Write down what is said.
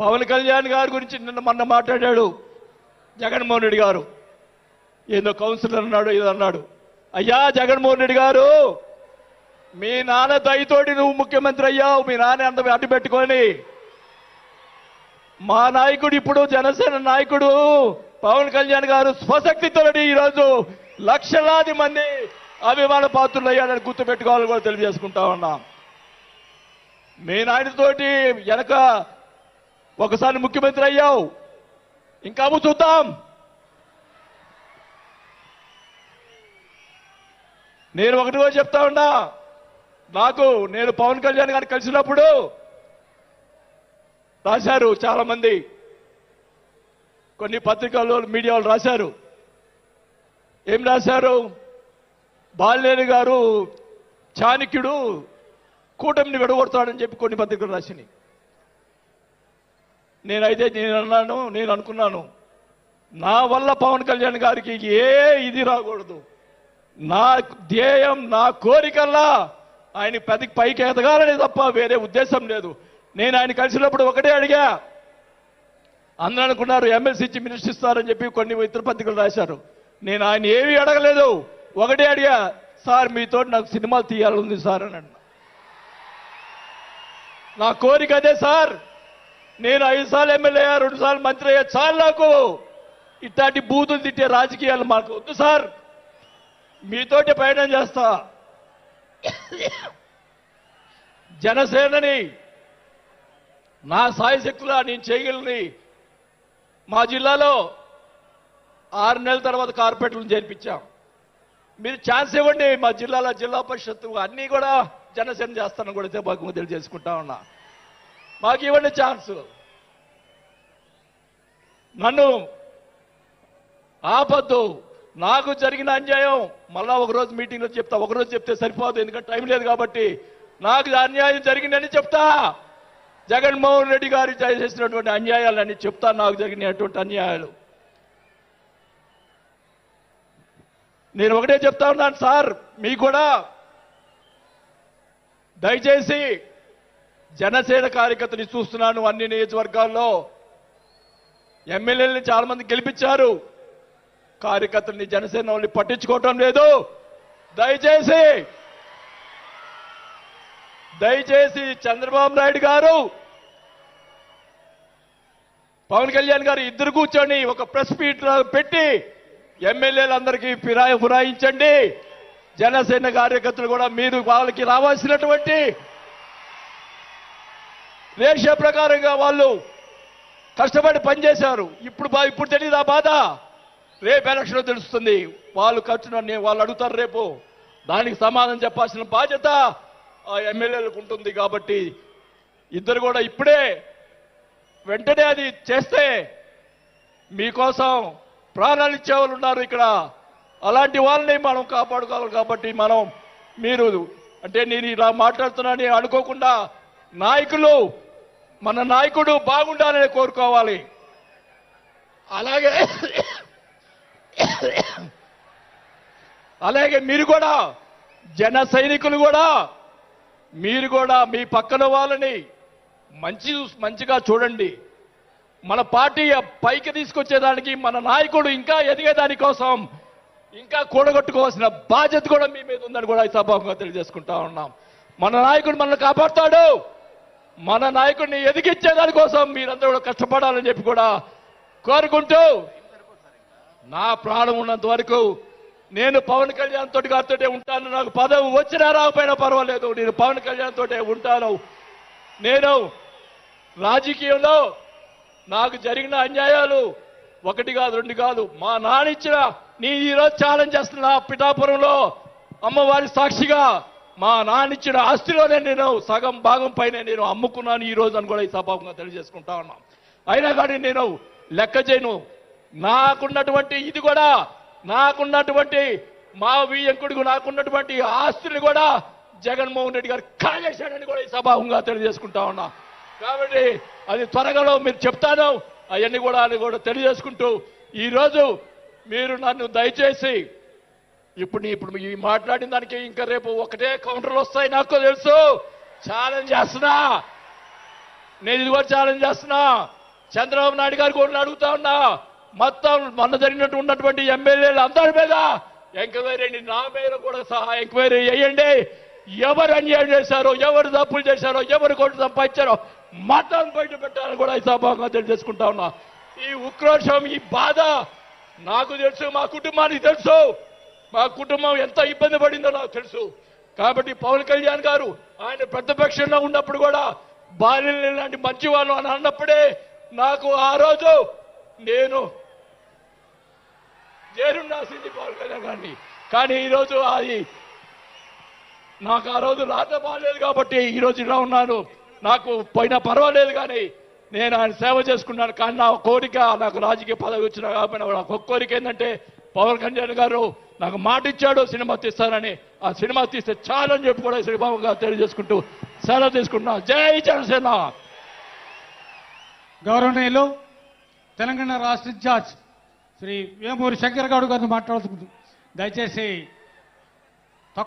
పవన్ కళ్యాణ్ గారి గురించి నిన్న మొన్న మాట్లాడాడు. జగన్మోహన్ రెడ్డి గారు. ఏదో కౌన్సిలర్ అన్నాడు ఏదో అన్నాడు. అయ్యా జగన్మోహన్ రెడ్డి గారు మీ నాన్న దయతోటి నువ్వు ముఖ్యమంత్రి అయ్యావు మీ నాన్న అంత అడ్డు పెట్టుకొని. మా నాయకుడు ఇప్పుడు జనసేన నాయకుడు. పవన్ కళ్యాణ్ గారు స్వశక్తితోటి ఈరోజు లక్షలాది మంది అభిమాన పాత్రులు అయ్యాడని గుర్తుపెట్టుకోవాలని కూడా తెలియజేసుకుంటా ఉన్నాం. మీ నాయనతోటి వెనక ఒకసారి ముఖ్యమంత్రి అయ్యావు. ఇంకా చూద్దాం. నేను ఒకటి కూడా చెప్తా ఉన్నా. నాకు నేను పవన్ కళ్యాణ్ గారిని కలిసినప్పుడు రాశారు చాలా మంది కొన్ని పత్రికల్లో మీడియా వాళ్ళు రాశారు. ఏం రాశారు? బాలినేని గారు చాణక్యుడు కూటమిని విడగొడతాడని చెప్పి కొన్ని పత్రికలు రాసినాయి. నేనైతే నేను అన్నాను నేను అనుకున్నాను నా వల్ల పవన్ కళ్యాణ్ గారికి ఏ ఇది రాకూడదు. నా ధ్యేయం నా కోరికల్లా ఆయన పెద్ద పైకి ఎదగాలనే తప్ప వేరే ఉద్దేశం లేదు. నేను ఆయన కలిసినప్పుడు ఒకటే అడిగా అందరూ అనుకున్నారు ఎమ్మెల్సీ ఇచ్చి మినిస్టర్ ఇస్తారని చెప్పి కొన్ని ఇతర పత్రికలు రాశారు. నేను ఆయన ఏమీ అడగలేదు. ఒకటే అడిగా సార్ మీతో నాకు సినిమాలు తీయాలని సార్ అని అన్నా. నా కోరిక అదే సార్. నేను ఐదు సార్లు ఎమ్మెల్యే అయ్యా రెండు సార్లు మంత్రి అయ్యా. చాలు నాకు. ఇట్లాంటి బూతులు తిట్టే రాజకీయాలు మాకు వద్దు సార్. మీతోటి ప్రయాణం చేస్తా. జనసేనని నా సాయి శక్తులా నేను చేయగలని. మా జిల్లాలో ఆరు నెలల తర్వాత కార్పొరేట్లను చేర్పించాం. మీరు ఛాన్స్ ఇవ్వండి మా జిల్లాలో జిల్లా పరిషత్తు అన్నీ కూడా జనసేన చేస్తానని కూడా భాగంగా తెలియజేసుకుంటా ఉన్నా. మాకు ఇవ్వండి ఛాన్స్. నన్ను ఆపద్దు. నాకు జరిగిన అన్యాయం మళ్ళా ఒకరోజు మీటింగ్లో చెప్తా. ఒకరోజు చెప్తే సరిపోదు ఎందుకంటే టైం లేదు కాబట్టి. నాకు అన్యాయం జరిగిందని చెప్తా. జగన్మోహన్ రెడ్డి గారు చేసినటువంటి అన్యాయాలన్నీ చెప్తా. నాకు జరిగినటువంటి అన్యాయాలు. నేను ఒకటే చెప్తా ఉన్నాను సార్. మీకు కూడా దయచేసి జనసేన కార్యకర్తని చూస్తున్నాను అన్ని నియోజకవర్గాల్లో. ఎమ్మెల్యేలని చాలా మంది గెలిపించారు. కార్యకర్తల్ని జనసేన వాళ్ళని పట్టించుకోవటం లేదు. దయచేసి దయచేసి చంద్రబాబు నాయుడు గారు పవన్ కళ్యాణ్ గారు ఇద్దరు కూర్చొని ఒక ప్రెస్ మీట్ పెట్టి ఎమ్మెల్యేలందరికీ ఫిరాయి ఫిరాయించండి. జనసేన కార్యకర్తలు కూడా మీరు వాళ్ళకి రావాల్సినటువంటి వేష ప్రకారంగా వాళ్ళు కష్టపడి పనిచేశారు. ఇప్పుడు బా- ఇప్పుడు తెలియదు ఆ బాధ? రేపు ఎలక్షన్ తెలుస్తుంది. వాళ్ళు ఖర్చు వాళ్ళు అడుగుతారు రేపు. దానికి సమాధానం చెప్పాల్సిన బాధ్యత ఆ ఎమ్మెల్యేలకు ఉంటుంది కాబట్టి ఇద్దరు కూడా ఇప్పుడే వెంటనే అది చేస్తే మీకోసం ప్రాణాలు ఇచ్చే వాళ్ళు ఉన్నారు ఇక్కడ. అలాంటి వాళ్ళని మనం కాపాడుకోవాలి కాబట్టి మనం మీరు అంటే నేను ఇలా మాట్లాడుతున్నానని అనుకోకుండా నాయకులు మన నాయకుడు బాగుండాలని కోరుకోవాలి. అలాగే అలాగే మీరు కూడా జన సైనికులు కూడా మీరు కూడా మీ పక్కన వాళ్ళని మంచి మంచిగా చూడండి. మన పార్టీ పైకి తీసుకొచ్చేదానికి మన నాయకుడు ఇంకా ఎదిగేదాని కోసం ఇంకా కూడగొట్టుకోవాల్సిన బాధ్యత కూడా మీ మీద ఉందని కూడా ఈ సభాముగా తెలియజేసుకుంటా ఉన్నాం. మన నాయకుడు మనల్ని కాపాడుతాడు. మన నాయకుడిని ఎదిగించే దానికోసం మీరందరూ కూడా కష్టపడాలని చెప్పి కూడా కోరుకుంటూ నా ప్రాణం ఉన్నంత వరకు నేను పవన్ కళ్యాణ్ తోటి గారితో ఉంటాను. నాకు పదవి వచ్చినా రాకపోయినా పర్వాలేదు. నేను పవన్ కళ్యాణ్ తోటే ఉంటాను. నేను రాజకీయంలో నాకు జరిగిన అన్యాయాలు ఒకటి కాదు రెండు కాదు. మా నాన్న ఇచ్చిన నీ ఈరోజు ఛాలెంజ్ చేస్తున్నా పిఠాపురంలో అమ్మవారి సాక్షిగా మా నానిచ్చిన ఆస్తిలోనే నేను సగం భాగం పైన నేను అమ్ముకున్నాను ఈ రోజు అని కూడా ఈ సభాముగా తెలియజేసుకుంటా ఉన్నాం. అయినా కానీ నేను లెక్క చేయను. నాకున్నటువంటి ఇది కూడా నాకున్నటువంటి మా వియంకుడికి నాకున్నటువంటి ఆస్తులు కూడా జగన్మోహన్ రెడ్డి గారు కాజేశాడని కూడా ఈ సభాముగా తెలియజేసుకుంటా ఉన్నా. కాబట్టి అది త్వరగాలో మీరు చెప్తాను అవన్నీ కూడా అని కూడా తెలియజేసుకుంటూ ఈరోజు మీరు నన్ను దయచేసి ఇప్పుడు నీ- ఇప్పుడు ఈ మాట్లాడిన దానికి ఇంకా రేపు ఒకటే కౌంటర్లు వస్తాయి నాకు తెలుసు. ఛాలెంజ్ చేస్తున్నా. నేను ఇది కూడా ఛాలెంజ్ చేస్తున్నా. చంద్రబాబు నాయుడు గారు కూడా అడుగుతా ఉన్నా. మొత్తం మొన్న జరిగినట్టు ఉన్నటువంటి ఎమ్మెల్యేలు అందరి మీద ఎంక్వైరీ నా మీద కూడా సహా ఎంక్వైరీ చేయండి. ఎవరు అన్యాయం చేశారో ఎవరు తప్పులు చేశారో ఎవరు కొట్టు సంపాదించారో మతం బయట పెట్టాలని కూడా ఈ సభగా తెలియజేసుకుంటా ఉన్నా. ఈ ఉక్రోషం ఈ బాధ నాకు తెలుసు మా కుటుంబానికి తెలుసు. మా కుటుంబం ఎంత ఇబ్బంది పడిందో నాకు తెలుసు. కాబట్టి పవన్ కళ్యాణ్ గారు ఆయన ప్రతిపక్షంలో ఉన్నప్పుడు కూడా బాల్యం లాంటి మంచి వాళ్ళు అని అన్నప్పుడే నాకు ఆ రోజు నేను చేరుండాల్సింది పవన్ కళ్యాణ్ గారిని. కానీ ఈరోజు అది నాకు ఆ రోజు రాత బాగాలేదు కాబట్టి ఈ రోజు ఇలా ఉన్నాను. నాకు పోయినా పర్వాలేదు కానీ నేను ఆయన సేవ చేసుకున్నాను. కానీ నా కోరిక నాకు రాజకీయ పదవి వచ్చిన కాబట్టి నాకు ఒక కోరిక ఏంటంటే పవన్ కళ్యాణ్ గారు నాకు మాట ఇచ్చాడు సినిమా తీస్తానని. ఆ సినిమా తీస్తే చాలని చెప్పి కూడా శ్రీబాబు గారు తెలియజేసుకుంటూ సెలవు తీసుకుంటున్నా. జై జనసేన! గౌరవనీయులు తెలంగాణ రాష్ట్ర ఇన్ఛార్జ్ శ్రీ వేమూరి శంకర్ గౌడ్ గారిని మాట్లాడుతుంది దయచేసి